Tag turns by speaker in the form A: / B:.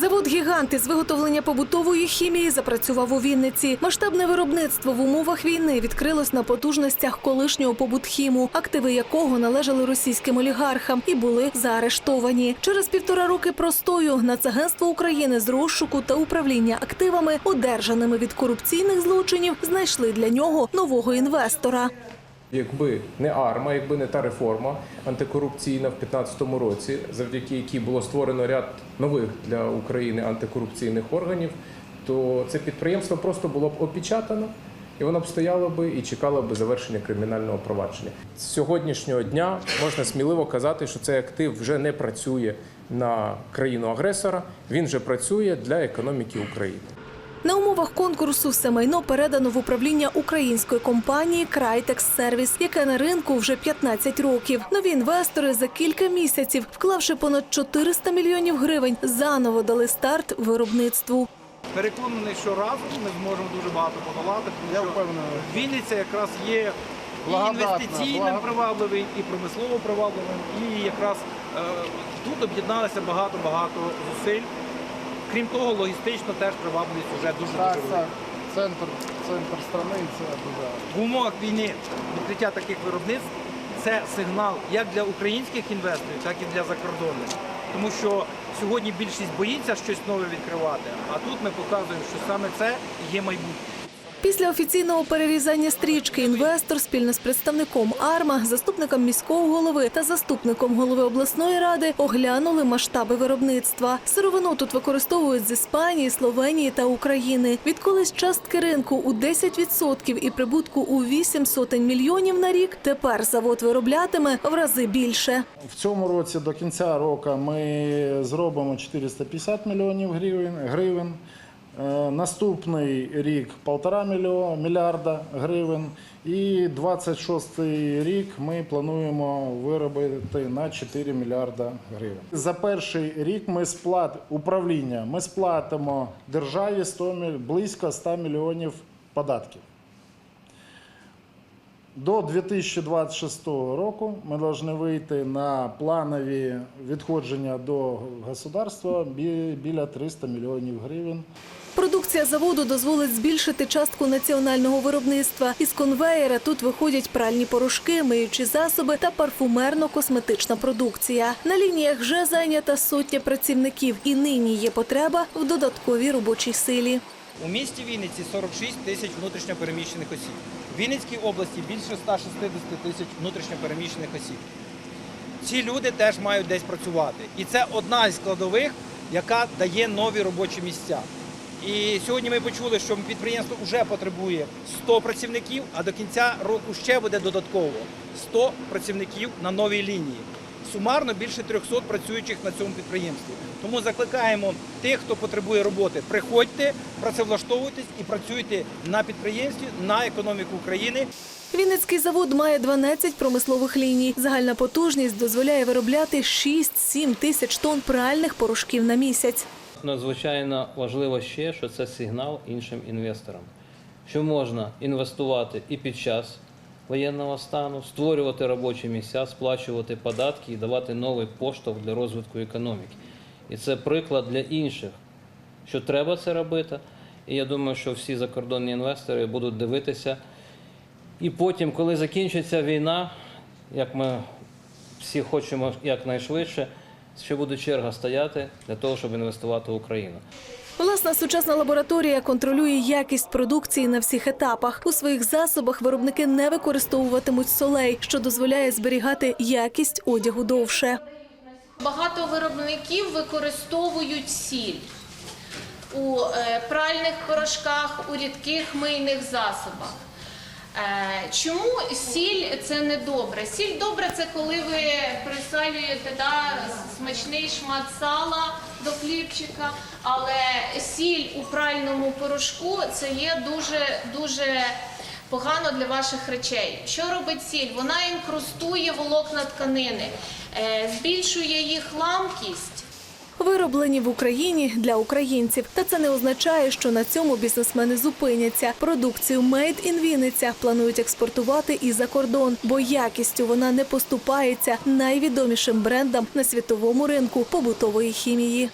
A: Завод гігант із виготовлення побутової хімії запрацював у Вінниці. Масштабне виробництво в умовах війни відкрилось на потужностях колишнього побутхіму, активи якого належали російським олігархам і були заарештовані. Через півтора роки простою Нацагентство України з розшуку та управління активами, одержаними від корупційних злочинів, знайшли для нього нового інвестора.
B: Якби не АРМА, якби не та реформа антикорупційна в 2015 році, завдяки якій було створено ряд нових для України антикорупційних органів, то це підприємство просто було б опечатано. І воно б стояло би і чекало б завершення кримінального провадження. З сьогоднішнього дня можна сміливо казати, що цей актив вже не працює на країну агресора, він вже працює для економіки України.
A: На умовах конкурсу все майно передано в управління української компанії Крайтекс Сервіс, яка на ринку вже 15 років. Нові інвестори за кілька місяців, вклавши понад 400 мільйонів гривень, заново дали старт виробництву.
C: Переконаний, що разом ми зможемо дуже багато подолати. Тому що Вінниця якраз є і інвестиційним привабливий, і промислово привабливим, і якраз е, тут об'єдналося багато-багато зусиль. Крім того, логістично теж привабливість вже дуже
D: Так,
C: дуже
D: так.
C: велика.
D: Центр, центр страни, це дуже.
C: В умовах війни відкриття таких виробництв це сигнал як для українських інвесторів, так і для закордонних. Тому що сьогодні більшість боїться щось нове відкривати, а тут ми показуємо, що саме це і є майбутнє.
A: Після офіційного перерізання стрічки інвестор спільно з представником АРМА, заступником міського голови та заступником голови обласної ради оглянули масштаби виробництва. Сировину тут використовують з Іспанії, Словенії та України. Відколись частки ринку у 10% і прибутку у 8 сотень мільйонів на рік. Тепер завод вироблятиме в рази більше.
D: В цьому році до кінця року ми зробимо 450 мільйонів гривень. Е, Наступний рік полтора мільйо- мільярда гривень. І 26 рік ми плануємо виробити на 4 мільярда гривень. За перший рік ми сплат управління ми сплатимо державі 100, міль- близько 100 мільйонів податків. До 2026 року ми повинні вийти на планові відходження до государства біля 300 мільйонів гривень.
A: Продукція заводу дозволить збільшити частку національного виробництва. Із конвеєра тут виходять пральні порошки, миючі засоби та парфумерно-косметична продукція. На лініях вже зайнята сотня працівників, і нині є потреба в додатковій робочій силі.
C: У місті Вінниці 46 тисяч внутрішньопереміщених осіб. В Вінницькій області більше 160 тисяч внутрішньопереміщених осіб. Ці люди теж мають десь працювати. І це одна із складових, яка дає нові робочі місця. І сьогодні ми почули, що підприємство вже потребує 100 працівників, а до кінця року ще буде додатково 100 працівників на новій лінії. Сумарно більше 300 працюючих на цьому підприємстві. Тому закликаємо тих, хто потребує роботи, приходьте, працевлаштовуйтесь і працюйте на підприємстві, на економіку України.
A: Вінницький завод має 12 промислових ліній. Загальна потужність дозволяє виробляти 6-7 тисяч тонн пральних порошків на місяць.
E: Надзвичайно важливо ще, що це сигнал іншим інвесторам, що можна інвестувати і під час воєнного стану, створювати робочі місця, сплачувати податки і давати новий поштовх для розвитку економіки. І це приклад для інших, що треба це робити. І я думаю, що всі закордонні інвестори будуть дивитися. І потім, коли закінчиться війна, як ми всі хочемо якнайшвидше, ще буде черга стояти для того, щоб інвестувати в Україну.
A: Власна сучасна лабораторія контролює якість продукції на всіх етапах. У своїх засобах виробники не використовуватимуть солей, що дозволяє зберігати якість одягу довше.
F: Багато виробників використовують сіль у е, пральних порошках, у рідких мийних засобах. Е, Чому сіль це не добре? Сіль добре це коли ви присалюєте смачний шмат сала до хлібчика, але сіль у пральному порошку це є дуже дуже погано для ваших речей. Що робить сіль? Вона інкрустує волокна тканини, е, збільшує їх ламкість.
A: Вироблені в Україні для українців. Та це не означає, що на цьому бізнесмени зупиняться. Продукцію Made in Вінниця планують експортувати і за кордон, бо якістю вона не поступається найвідомішим брендам на світовому ринку побутової хімії.